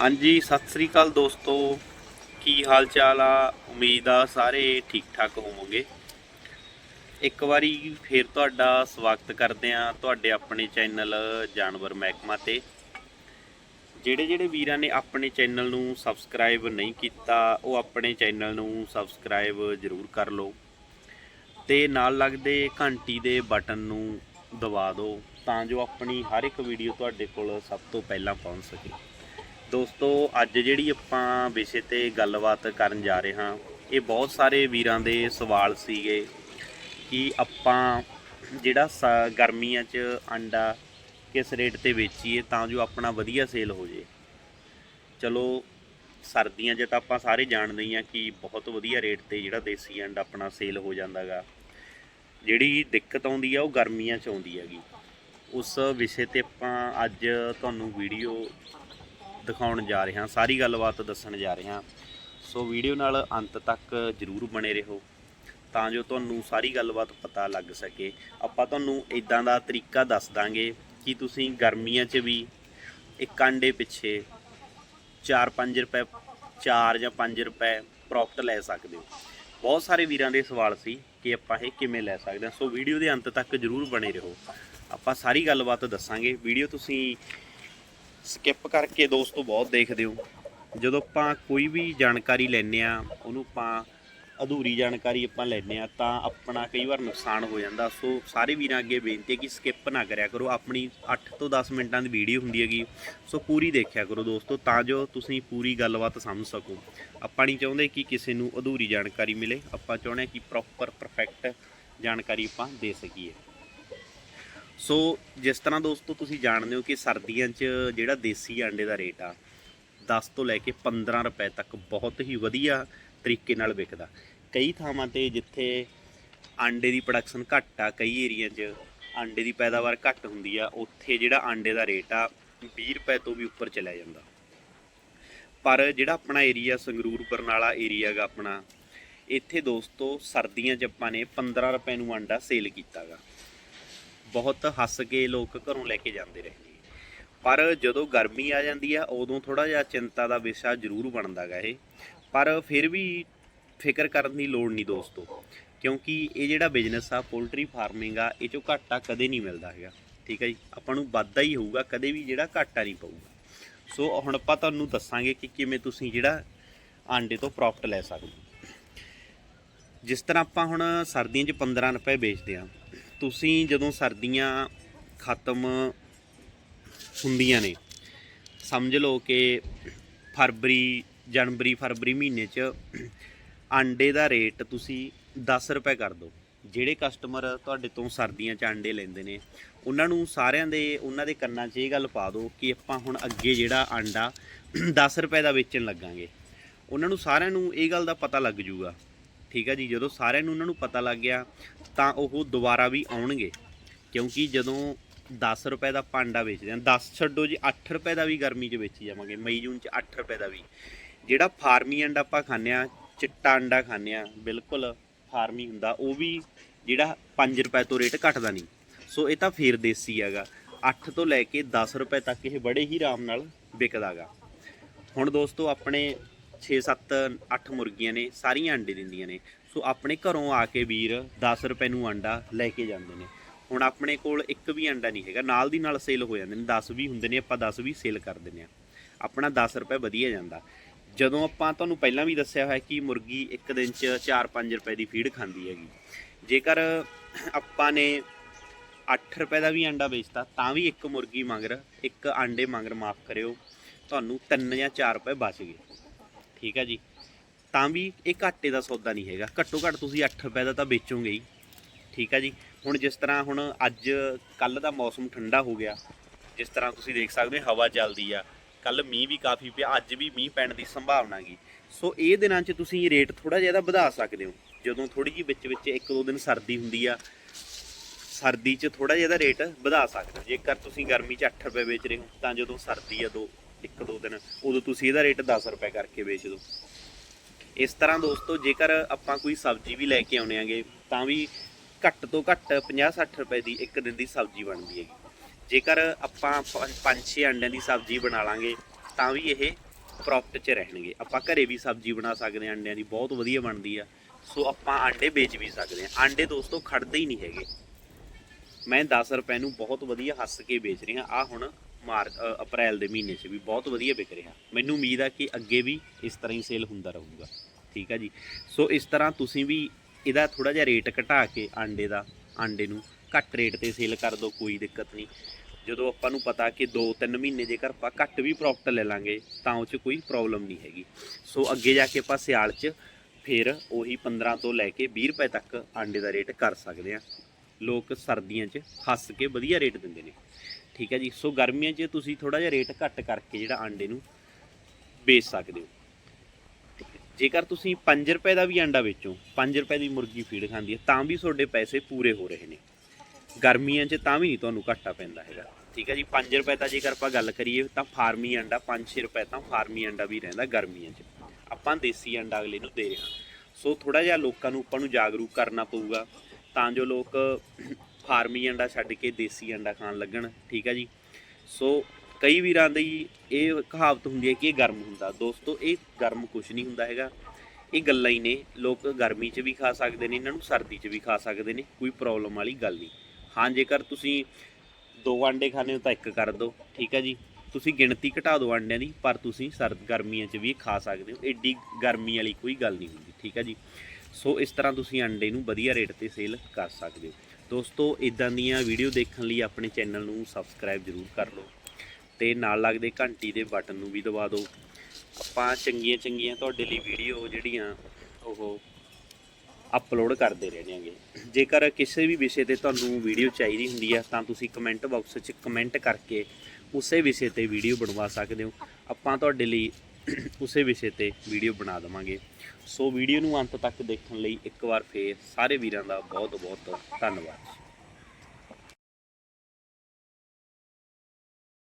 ਹਾਂਜੀ, ਸਤਿ ਸ੍ਰੀ ਅਕਾਲ ਦੋਸਤੋ। ਕੀ ਹਾਲ ਚਾਲ ਆ? ਉਮੀਦ ਆ ਸਾਰੇ ਠੀਕ ਠਾਕ ਹੋਵੋਗੇ। ਇੱਕ ਵਾਰੀ ਫੇਰ ਤੁਹਾਡਾ ਸਵਾਗਤ ਕਰਦੇ ਆ ਤੁਹਾਡੇ ਆਪਣੇ ਚੈਨਲ ਜਾਨਵਰ ਮਹਿਕਮਾ ਤੇ। ਜਿਹੜੇ ਜਿਹੜੇ ਵੀਰਾਂ ਨੇ ਆਪਣੇ ਚੈਨਲ ਨੂੰ ਸਬਸਕ੍ਰਾਈਬ ਨਹੀਂ ਕੀਤਾ, ਉਹ ਆਪਣੇ ਚੈਨਲ ਨੂੰ ਸਬਸਕ੍ਰਾਈਬ ਜ਼ਰੂਰ ਕਰ ਲਓ। ਤੇ ਨਾਲ ਲੱਗਦੇ ਘੰਟੀ ਦੇ ਬਟਨ ਨੂੰ ਦਬਾ ਦਿਓ, ਤਾਂ ਜੋ ਆਪਣੀ ਹਰ ਇੱਕ ਵੀਡੀਓ ਤੁਹਾਡੇ ਕੋਲ ਸਭ ਤੋਂ ਪਹਿਲਾਂ ਪਹੁੰਚ ਸਕੇ। ਦੋਸਤੋ, ਅੱਜ ਜਿਹੜੀ ਆਪਾਂ ਵਿਸ਼ੇ ਤੇ ਗੱਲਬਾਤ ਕਰਨ ਜਾ ਰਹੇ ਹਾਂ, ਇਹ ਬਹੁਤ ਸਾਰੇ ਵੀਰਾਂ ਦੇ ਸਵਾਲ ਸੀਗੇ ਕਿ ਆਪਾਂ ਜਿਹੜਾ ਸ- ਗਰਮੀਆਂ 'ਚ ਅੰਡਾ ਕਿਸ ਰੇਟ ਤੇ ਵੇਚੀਏ ਤਾਂ ਜੋ ਆਪਣਾ ਵਧੀਆ ਸੇਲ ਹੋ ਜੇ। ਚਲੋ, ਸਰਦੀਆਂ 'ਚ ਤਾਂ ਆਪਾਂ ਸਾਰੇ ਜਾਣਦੇ ਹੀ ਆ ਕਿ ਬਹੁਤ ਵਧੀਆ ਰੇਟ ਤੇ ਜਿਹੜਾ ਦੇਸੀ ਅੰਡਾ ਆਪਣਾ ਸੇਲ ਹੋ ਜਾਂਦਾਗਾ ਜਿਹੜੀ ਦਿੱਕਤ ਆਉਂਦੀ ਆ, ਉਹ ਗਰਮੀਆਂ 'ਚ ਆਉਂਦੀ ਹੈਗੀ। ਉਸ ਵਿਸ਼ੇ ਤੇ ਆਪਾਂ ਅੱਜ ਤੁਹਾਨੂੰ ਵੀਡੀਓ ਦਿਖਾਉਣ ਜਾ ਰਹੇ ਹਾਂ, ਸਾਰੀ ਗੱਲਬਾਤ ਦੱਸਣ ਜਾ ਰਹੇ ਹਾਂ। ਸੋ ਵੀਡੀਓ ਨਾਲ ਅੰਤ ਤੱਕ ਜਰੂਰ ਬਣੇ ਰਹੋ, ਤਾਂ ਜੋ ਤੁਹਾਨੂੰ ਸਾਰੀ ਗੱਲਬਾਤ ਪਤਾ ਲੱਗ ਸਕੇ। ਆਪਾਂ ਤੁਹਾਨੂੰ ਇਦਾਂ ਦਾ ਤਰੀਕਾ ਦੱਸ ਦਾਂਗੇ ਕਿ ਤੁਸੀਂ ਗਰਮੀਆਂ 'ਚ ਵੀ ਇੱਕ ਅੰਡੇ ਪਿੱਛੇ 4-5 ਰੁਪਏ 4 ਜਾਂ 5 ਰੁਪਏ ਪ੍ਰੋਫਿਟ ਲੈ ਸਕਦੇ ਹੋ। ਬਹੁਤ ਸਾਰੇ ਵੀਰਾਂ ਦੇ ਸਵਾਲ ਸੀ ਕਿ ਆਪਾਂ ਇਹ ਕਿਵੇਂ ਲੈ ਸਕਦੇ ਹਾਂ। ਸੋ ਵੀਡੀਓ ਦੇ ਅੰਤ ਤੱਕ ਜਰੂਰ ਬਣੇ ਰਹੋ। ਆਪਾਂ ਸਾਰੀ ਗੱਲਬਾਤ ਦੱਸਾਂਗੇ। ਵੀਡੀਓ ਤੁਸੀਂ ਸਕਿਪ ਕਰਕੇ ਦੋਸਤੋ ਬਹੁਤ ਦੇਖਦੇ ਹੋ। ਜਦੋਂ ਆਪਾਂ ਕੋਈ ਵੀ ਜਾਣਕਾਰੀ ਲੈਂਦੇ ਆ ਉਹਨੂੰ ਆਪਾਂ ਅਧੂਰੀ ਜਾਣਕਾਰੀ ਆਪਾਂ ਲੈਂਦੇ ਆ ਤਾਂ ਆਪਣਾ ਕਈ ਵਾਰ ਨੁਕਸਾਨ ਹੋ ਜਾਂਦਾ। ਸੋ ਸਾਰੇ ਵੀਰਾਂ ਅੱਗੇ ਬੇਨਤੀ ਹੈ ਕਿ ਸਕਿਪ ਨਾ ਕਰਿਆ ਕਰੋ। ਆਪਣੀ 8 ਤੋਂ 10 ਮਿੰਟਾਂ ਦੀ ਵੀਡੀਓ ਹੁੰਦੀ ਹੈਗੀ, ਸੋ ਪੂਰੀ ਦੇਖਿਆ ਕਰੋ ਦੋਸਤੋ, ਤਾਂ ਜੋ ਤੁਸੀਂ ਪੂਰੀ ਗੱਲਬਾਤ ਸਮਝ ਸਕੋ। ਆਪਾਂ ਨਹੀਂ ਚਾਹੁੰਦੇ ਕਿ ਕਿਸੇ ਨੂੰ ਅਧੂਰੀ ਜਾਣਕਾਰੀ ਮਿਲੇ। ਆਪਾਂ ਚਾਹੁੰਦੇ ਹਾਂ ਕਿ ਪ੍ਰੋਪਰ ਪਰਫੈਕਟ ਜਾਣਕਾਰੀ ਆਪਾਂ ਦੇ ਸਕੀਏ। ਸੋ ਜਿਸ ਤਰ੍ਹਾਂ ਦੋਸਤੋ ਤੁਸੀਂ ਜਾਣਦੇ ਹੋ ਕਿ ਸਰਦੀਆਂ 'ਚ ਜਿਹੜਾ ਦੇਸੀ ਆਂਡੇ ਦਾ ਰੇਟ ਆ 10 ਤੋਂ ਲੈ ਕੇ 15 ਰੁਪਏ ਤੱਕ ਬਹੁਤ ਹੀ ਵਧੀਆ ਤਰੀਕੇ ਨਾਲ ਵਿਕਦਾ। ਕਈ ਥਾਵਾਂ ਤੇ ਜਿੱਥੇ ਆਂਡੇ ਦੀ ਪ੍ਰੋਡਕਸ਼ਨ ਘੱਟ ਆ, ਕਈ ਏਰੀਆ 'ਚ ਆਂਡੇ ਦੀ ਪੈਦਾਵਾਰ ਘੱਟ ਹੁੰਦੀ ਆ, ਉੱਥੇ ਜਿਹੜਾ ਆਂਡੇ ਦਾ ਰੇਟ ਆ 20 ਰੁਪਏ ਤੋਂ ਵੀ ਉੱਪਰ ਚਲਾ ਜਾਂਦਾ। ਪਰ ਜਿਹੜਾ ਆਪਣਾ ਏਰੀਆ ਸੰਗਰੂਰ, ਬਰਨਾਲਾ ਏਰੀਆ ਗਾ ਆਪਣਾ, ਇੱਥੇ ਦੋਸਤੋ ਸਰਦੀਆਂ 'ਚ ਆਪਾਂ ਨੇ 15 ਰੁਪਏ ਨੂੰ ਆਂਡਾ ਸੇਲ ਕੀਤਾਗਾ ਬਹੁਤ ਹੱਸ ਕੇ ਲੋਕ ਘਰੋਂ ਲੈ ਕੇ ਜਾਂਦੇ ਰਹੇ। ਨੇ ਪਰ ਜਦੋਂ ਗਰਮੀ ਆ ਜਾਂਦੀ ਆ, ਉਦੋਂ ਥੋੜਾ ਜਿਹਾ ਚਿੰਤਾ ਦਾ ਵਿਸ਼ਾ ਜ਼ਰੂਰ ਬਣਦਾਗਾ ਇਹ। ਪਰ ਫਿਰ ਵੀ ਫਿਕਰ ਕਰਨ ਦੀ ਲੋੜ ਨਹੀਂ ਦੋਸਤੋ, ਕਿਉਂਕਿ ਇਹ ਜਿਹੜਾ ਬਿਜ਼ਨਸ ਆ ਪੋਲਟਰੀ ਫਾਰਮਿੰਗ ਆ, ਇਹ ਚੋਂ ਘਾਟਾ ਕਦੇ ਨਹੀਂ ਮਿਲਦਾ ਹੈਗਾ। ਠੀਕ ਹੈ ਜੀ? ਆਪਾਂ ਨੂੰ ਵੱਧਦਾ ਹੀ ਹੋਊਗਾ, ਕਦੇ ਵੀ ਜਿਹੜਾ ਘਾਟਾ ਨਹੀਂ ਪਊਗਾ। ਸੋ ਹੁਣ ਆਪਾਂ ਤੁਹਾਨੂੰ ਦੱਸਾਂਗੇ ਕਿ ਕਿਵੇਂ ਤੁਸੀਂ ਜਿਹੜਾ ਆਂਡੇ ਤੋਂ ਪ੍ਰੋਫਿਟ ਲੈ ਸਕਦੇ ਹੋ। ਜਿਸ ਤਰ੍ਹਾਂ ਆਪਾਂ ਹੁਣ ਸਰਦੀਆਂ 'ਚ 15 ਰੁਪਏ ਵੇਚਦੇ ਆ ਤੁਸੀਂ ਜਦੋਂ ਸਰਦੀਆਂ ਖਤਮ ਹੁੰਦੀਆਂ ਨੇ, ਸਮਝ ਲਓ ਕਿ ਫਰਵਰੀ, ਜਨਵਰੀ, ਫਰਵਰੀ ਮਹੀਨੇ 'ਚ ਆਂਡੇ ਦਾ ਰੇਟ ਤੁਸੀਂ 10 ਰੁਪਏ ਕਰ ਦਿਓ। ਜਿਹੜੇ ਕਸਟਮਰ ਤੁਹਾਡੇ ਤੋਂ ਸਰਦੀਆਂ 'ਚ ਆਂਡੇ ਲੈਂਦੇ ਨੇ, ਉਹਨਾਂ ਨੂੰ ਸਾਰਿਆਂ ਦੇ, ਉਹਨਾਂ ਦੇ ਕੰਨਾਂ 'ਚ ਇਹ ਗੱਲ ਪਾ ਦਿਓ ਕਿ ਆਪਾਂ ਹੁਣ ਅੱਗੇ ਜਿਹੜਾ ਆਂਡਾ 10 ਰੁਪਏ ਦਾ ਵੇਚਣ ਲੱਗਾਂਗੇ। ਉਹਨਾਂ ਨੂੰ ਸਾਰਿਆਂ ਨੂੰ ਇਹ ਗੱਲ ਦਾ ਪਤਾ ਲੱਗ ਜੂਗਾ ਠੀਕ ਹੈ ਜੀ, ਜਦੋਂ ਸਾਰਿਆਂ ਨੂੰ ਉਹਨਾਂ ਨੂੰ ਪਤਾ ਲੱਗ ਗਿਆ, ਤਾਂ ਉਹ ਦੁਬਾਰਾ ਵੀ ਆਉਣਗੇ। ਕਿਉਂਕਿ ਜਦੋਂ 10 ਰੁਪਏ ਦਾ ਪਾਂਡਾ ਵੇਚਦੇ ਆ 10 ਛੱਡੋ ਜੀ 8 ਰੁਪਏ ਦਾ ਵੀ ਗਰਮੀ 'ਚ ਵੇਚੀ ਜਾਵਾਂਗੇ, ਮਈ ਜੂਨ 'ਚ 8 ਰੁਪਏ ਦਾ ਵੀ। ਜਿਹੜਾ ਫਾਰਮੀ ਅੰਡਾ ਆਪਾਂ ਖਾਂਦੇ ਆ, ਚਿੱਟਾ ਅੰਡਾ ਖਾਂਦੇ ਆ, ਬਿਲਕੁਲ ਫਾਰਮੀ ਹੁੰਦਾ, ਉਹ ਵੀ ਜਿਹੜਾ 5 ਰੁਪਏ ਤੋਂ ਰੇਟ ਘਟਦਾ ਨਹੀਂ। ਸੋ ਇਹ ਤਾਂ ਫੇਰ ਦੇਸੀ ਹੈਗਾ। 8 ਤੋਂ ਲੈ ਕੇ 10 ਰੁਪਏ ਤੱਕ ਇਹ ਬੜੇ ਹੀ ਆਰਾਮ ਨਾਲ ਵਿਕਦਾਗਾ ਹੁਣ ਦੋਸਤੋ, ਆਪਣੇ 6 7 8 ਮੁਰਗੀਆਂ ਨੇ, ਸਾਰੀਆਂ ਅੰਡੇ ਦਿੰਦੀਆਂ ਨੇ। ਸੋ ਆਪਣੇ ਘਰੋਂ ਆ ਕੇ ਵੀਰ 10 ਰੁਪਏ ਨੂੰ ਅੰਡਾ ਲੈ ਕੇ ਜਾਂਦੇ ਨੇ। ਹੁਣ ਆਪਣੇ ਕੋਲ ਇੱਕ ਵੀ ਅੰਡਾ ਨਹੀਂ ਹੈਗਾ, ਨਾਲ ਦੀ ਨਾਲ ਸੇਲ ਹੋ ਜਾਂਦੇ ਨੇ। 10 ਵੀ ਹੁੰਦੇ ਨੇ, ਆਪਾਂ 10 ਵੀ ਸੇਲ ਕਰ ਦਿੰਦੇ ਆ ਆਪਣਾ 10 ਰੁਪਏ ਵਧੀਆ ਜਾਂਦਾ। ਜਦੋਂ ਆਪਾਂ ਤੁਹਾਨੂੰ ਪਹਿਲਾਂ ਵੀ ਦੱਸਿਆ ਹੋਇਆ ਕਿ ਮੁਰਗੀ ਇੱਕ ਦਿਨ 'ਚ 4-5 ਰੁਪਏ ਦੀ ਫੀਡ ਖਾਂਦੀ ਹੈਗੀ। ਜੇਕਰ ਆਪਾਂ ਨੇ 8 ਰੁਪਏ ਦਾ ਵੀ ਅੰਡਾ ਵੇਚਤਾ, ਤਾਂ ਵੀ ਇੱਕ ਮੁਰਗੀ ਮੰਗਰ, ਇੱਕ ਆਂਡੇ ਮੰਗਰ ਮਾਫ ਕਰਿਓ, ਤੁਹਾਨੂੰ 3 ਜਾਂ 4 ਰੁਪਏ ਬਚ ਗਏ। ਠੀਕ ਆ ਜੀ। ਤਾਂ ਵੀ ਇਹ ਘਾਟੇ ਦਾ ਸੌਦਾ ਨਹੀਂ ਹੈਗਾ। ਘੱਟੋ ਘੱਟ ਤੁਸੀਂ 8 ਰੁਪਏ ਦਾ ਤਾਂ ਵੇਚੋਗੇ ਹੀ। ਠੀਕ ਆ ਜੀ। ਹੁਣ ਜਿਸ ਤਰ੍ਹਾਂ ਹੁਣ ਅੱਜ ਕੱਲ ਦਾ ਮੌਸਮ ਠੰਡਾ ਹੋ ਗਿਆ। ਜਿਸ ਤਰ੍ਹਾਂ ਤੁਸੀਂ ਦੇਖ ਸਕਦੇ ਹੋ, ਹਵਾ ਚੱਲਦੀ ਆ। ਕੱਲ ਮੀਂਹ ਵੀ ਕਾਫੀ ਪਿਆ। ਅੱਜ ਵੀ ਮੀਂਹ ਪੈਣ ਦੀ ਸੰਭਾਵਨਾ ਗਈ ਸੋ ਇਹ ਦਿਨਾਂ 'ਚ ਤੁਸੀਂ ਰੇਟ ਥੋੜਾ ਜਿਹਾ ਵਧਾ ਸਕਦੇ ਹੋ। ਜਦੋਂ ਥੋੜੀ ਜਿਹੀ ਵਿੱਚ ਵਿੱਚ ਇੱਕ ਦੋ ਦਿਨ ਸਰਦੀ ਹੁੰਦੀ ਆ, ਸਰਦੀ 'ਚ ਥੋੜਾ ਜਿਹਾ ਰੇਟ ਵਧਾ ਸਕਦੇ ਹੋ। ਜੇਕਰ ਤੁਸੀਂ ਗਰਮੀ 'ਚ 8 ਰੁਪਏ ਵੇਚ ਰਹੇ ਹੋ, ਤਾਂ ਜਦੋਂ ਸਰਦੀ ਆ ਦੋ ਇੱਕ ਦੋ ਦਿਨ, ਉਦੋਂ ਤੁਸੀਂ ਇਹਦਾ ਰੇਟ 10 ਰੁਪਏ ਕਰਕੇ ਵੇਚ ਦਿਓ। ਇਸ ਤਰ੍ਹਾਂ ਦੋਸਤੋ, ਜੇਕਰ ਆਪਾਂ ਕੋਈ ਸਬਜ਼ੀ ਵੀ ਲੈ ਕੇ ਆਉਣੇ ਆਂਗੇ, ਤਾਂ ਵੀ ਘੱਟ ਤੋਂ ਘੱਟ 50-60 ਰੁਪਏ ਦੀ ਇੱਕ ਦਿਨ ਦੀ ਸਬਜ਼ੀ ਬਣਦੀ ਹੈਗੀ। ਜੇਕਰ ਆਪਾਂ 5-6 ਅੰਡਿਆਂ ਦੀ ਸਬਜ਼ੀ ਬਣਾ ਲਾਂਗੇ, ਤਾਂ ਵੀ ਇਹ ਪ੍ਰੋਫਿਟ 'ਚ ਰਹਿਣਗੇ। ਆਪਾਂ ਘਰੇ ਵੀ ਸਬਜ਼ੀ ਬਣਾ ਸਕਦੇ ਹਾਂ, ਅੰਡਿਆਂ ਦੀ ਬਹੁਤ ਵਧੀਆ ਬਣਦੀ ਆ। ਸੋ ਆਪਾਂ ਆਂਡੇ ਵੇਚ ਵੀ ਸਕਦੇ ਹਾਂ। ਆਂਡੇ ਦੋਸਤੋ ਖੜਦੇ ਹੀ ਨਹੀਂ ਹੈਗੇ। ਮੈਂ 10 ਰੁਪਏ ਨੂੰ ਬਹੁਤ ਵਧੀਆ ਹੱਸ ਕੇ ਵੇਚ ਰਿਹਾ। ਆ ਹੁਣ ਮਾਰਚ ਅਪ੍ਰੈਲ ਦੇ ਮਹੀਨੇ 'ਚ ਵੀ ਬਹੁਤ ਵਧੀਆ ਵਿਕ ਰਿਹਾ। ਮੈਨੂੰ ਉਮੀਦ ਆ ਕਿ ਅੱਗੇ ਵੀ ਇਸ ਤਰ੍ਹਾਂ ਹੀ ਸੇਲ ਹੁੰਦਾ ਰਹੂਗਾ। ਠੀਕ ਆ ਜੀ? ਸੋ ਇਸ ਤਰ੍ਹਾਂ ਤੁਸੀਂ ਵੀ ਇਹਦਾ ਥੋੜਾ ਜਿਹਾ ਰੇਟ ਘਟਾ ਕੇ ਆਂਡੇ ਦਾ, ਆਂਡੇ ਨੂੰ ਘੱਟ ਰੇਟ ਤੇ ਸੇਲ ਕਰ ਦਿਓ, ਕੋਈ ਦਿੱਕਤ ਨਹੀਂ। ਜਦੋਂ ਆਪਾਂ ਨੂੰ ਪਤਾ ਕਿ 2-3 ਮਹੀਨੇ ਜੇਕਰ ਆਪਾਂ ਘੱਟ ਵੀ ਪ੍ਰੋਫਿਟ ਲੈ ਲਾਂਗੇ, ਤਾਂ ਉਹ 'ਚ ਕੋਈ ਪ੍ਰੋਬਲਮ ਨਹੀਂ ਹੈਗੀ। ਸੋ ਅੱਗੇ ਜਾ ਕੇ ਆਪਾਂ ਸਿਆਲ 'ਚ ਫਿਰ ਉਹੀ 15 ਤੋਂ ਲੈ ਕੇ 20 ਰੁਪਏ ਤੱਕ ਆਂਡੇ ਦਾ ਰੇਟ ਕਰ ਸਕਦੇ ਆ। ਲੋਕ ਸਰਦੀਆਂ 'ਚ ਹੱਸ ਕੇ ਵਧੀਆ ਰੇਟ ਦਿੰਦੇ ਨੇ। ਠੀਕ ਹੈ ਜੀ। ਸੋ ਗਰਮੀਆਂ 'ਚ ਤੁਸੀਂ ਥੋੜਾ ਜਿਹਾ ਰੇਟ ਘੱਟ ਕਰਕੇ ਜਿਹੜਾ ਆਂਡੇ ਨੂੰ ਵੇਚ ਸਕਦੇ ਹੋ। ਠੀਕ ਜੇਕਰ ਤੁਸੀਂ 5 ਰੁਪਏ ਦਾ ਵੀ ਆਂਡਾ ਵੇਚੋ 5 ਰੁਪਏ ਦੀ ਮੁਰਗੀ ਫੀਡ ਖਾਂਦੀ ਹੈ, ਤਾਂ ਵੀ ਤੁਹਾਡੇ ਪੈਸੇ ਪੂਰੇ ਹੋ ਰਹੇ ਨੇ। ਗਰਮੀਆਂ 'ਚ ਤਾਂ ਵੀ ਨਹੀਂ ਤੁਹਾਨੂੰ ਘਾਟਾ ਪੈਂਦਾ ਹੈਗਾ। ਠੀਕ ਹੈ ਜੀ 5 ਰੁਪਏ ਤਾਂ ਜੇਕਰ ਆਪਾਂ ਗੱਲ ਕਰੀਏ, ਤਾਂ ਫਾਰਮੀ ਆਂਡਾ 5-6 ਰੁਪਏ ਤਾਂ ਫਾਰਮੀ ਆਂਡਾ ਵੀ ਰਹਿੰਦਾ ਗਰਮੀਆਂ 'ਚ। ਆਪਾਂ ਦੇਸੀ ਆਂਡਾ ਅਗਲੇ ਨੂੰ ਦੇ ਰਹੇ ਹਾਂ। ਸੋ ਥੋੜਾ ਜਿਹਾ ਲੋਕਾਂ ਨੂੰ ਆਪਾਂ ਨੂੰ ਜਾਗਰੂਕ ਕਰਨਾ ਪਊਗਾ, ਤਾਂ ਜੋ ਲੋਕ ਫਾਰਮੀ ਅੰਡਾ ਛੱਡ ਕੇ ਦੇਸੀ ਅੰਡਾ ਖਾਣ ਲੱਗਣ, ਠੀਕ ਹੈ ਜੀ? ਸੋ ਕਈ ਵੀਰਾਂ ਦੀ ਇਹ ਕਹਾਵਤ ਹੁੰਦੀ ਹੈ ਕਿ ਇਹ ਗਰਮ ਹੁੰਦਾ। ਦੋਸਤੋ, ਇਹ ਗਰਮ ਕੁਝ ਨਹੀਂ ਹੁੰਦਾ ਹੈਗਾ। ਇਹ ਗੱਲਾਂ ਹੀ ਨੇ। ਲੋਕ ਗਰਮੀ 'ਚ ਵੀ ਖਾ ਸਕਦੇ ਨੇ, ਇਹਨਾਂ ਨੂੰ ਸਰਦੀ 'ਚ ਵੀ ਖਾ ਸਕਦੇ ਨੇ, ਕੋਈ ਪ੍ਰੋਬਲਮ ਵਾਲੀ ਗੱਲ ਨਹੀਂ। ਹਾਂ, ਜੇਕਰ ਤੁਸੀਂ ਦੋ ਆਂਡੇ ਖਾਣੇ ਹੋ ਤਾਂ ਇੱਕ ਕਰ ਦਿਓ ਠੀਕ ਹੈ ਜੀ? ਤੁਸੀਂ ਗਿਣਤੀ ਘਟਾ ਦਿਓ ਆਂਡਿਆਂ ਦੀ, ਪਰ ਤੁਸੀਂ ਸਰਦ ਗਰਮੀਆਂ 'ਚ ਵੀ ਖਾ ਸਕਦੇ ਹੋ। ਐਡੀ ਗਰਮੀ ਵਾਲੀ ਕੋਈ ਗੱਲ ਨਹੀਂ ਹੁੰਦੀ, ਠੀਕ ਹੈ ਜੀ? ਸੋ ਇਸ ਤਰ੍ਹਾਂ ਤੁਸੀਂ ਆਂਡੇ ਨੂੰ ਵਧੀਆ ਰੇਟ ਤੇ ਸੇਲ ਕਰ ਸਕਦੇ ਹੋ। ਦੋਸਤੋ ਇਦਾਂ ਦੀਆਂ ਵੀਡੀਓ ਦੇਖਣ ਲਈ ਆਪਣੇ ਚੈਨਲ ਨੂੰ ਸਬਸਕ੍ਰਾਈਬ ਜ਼ਰੂਰ ਕਰ ਲਓ ਤੇ ਨਾਲ ਲੱਗਦੇ ਘੰਟੀ ਦੇ ਬਟਨ ਨੂੰ ਵੀ ਦਬਾ ਦਿਓ। ਆਪਾਂ ਚੰਗੀਆਂ ਚੰਗੀਆਂ ਤੁਹਾਡੇ ਲਈ ਵੀਡੀਓ ਜਿਹੜੀਆਂ ਉਹ ਅਪਲੋਡ ਕਰਦੇ ਰਹਿਣਾਂਗੇ ਜੇਕਰ ਕਿਸੇ ਵੀ ਵਿਸ਼ੇ ਤੇ ਤੁਹਾਨੂੰ ਵੀਡੀਓ ਚਾਹੀਦੀ ਹੁੰਦੀ ਹੈ ਤਾਂ ਤੁਸੀਂ ਕਮੈਂਟ ਬਾਕਸ 'ਚ ਕਮੈਂਟ ਕਰਕੇ ਉਸੇ ਵਿਸ਼ੇ ਤੇ ਵੀਡੀਓ ਬਣਵਾ ਸਕਦੇ ਹੋ। ਆਪਾਂ ਤੁਹਾਡੇ ਲਈ ਉਸੇ ਵਿਸ਼ੇ ਤੇ ਵੀਡੀਓ ਬਣਾ ਦੇਵਾਂਗੇ। ਸੋ ਵੀਡੀਓ ਨੂੰ ਅੰਤ ਤੱਕ ਦੇਖਣ ਲਈ ਇੱਕ ਵਾਰ ਫੇਰ ਸਾਰੇ ਵੀਰਾਂ ਦਾ ਬਹੁਤ ਬਹੁਤ ਧੰਨਵਾਦ।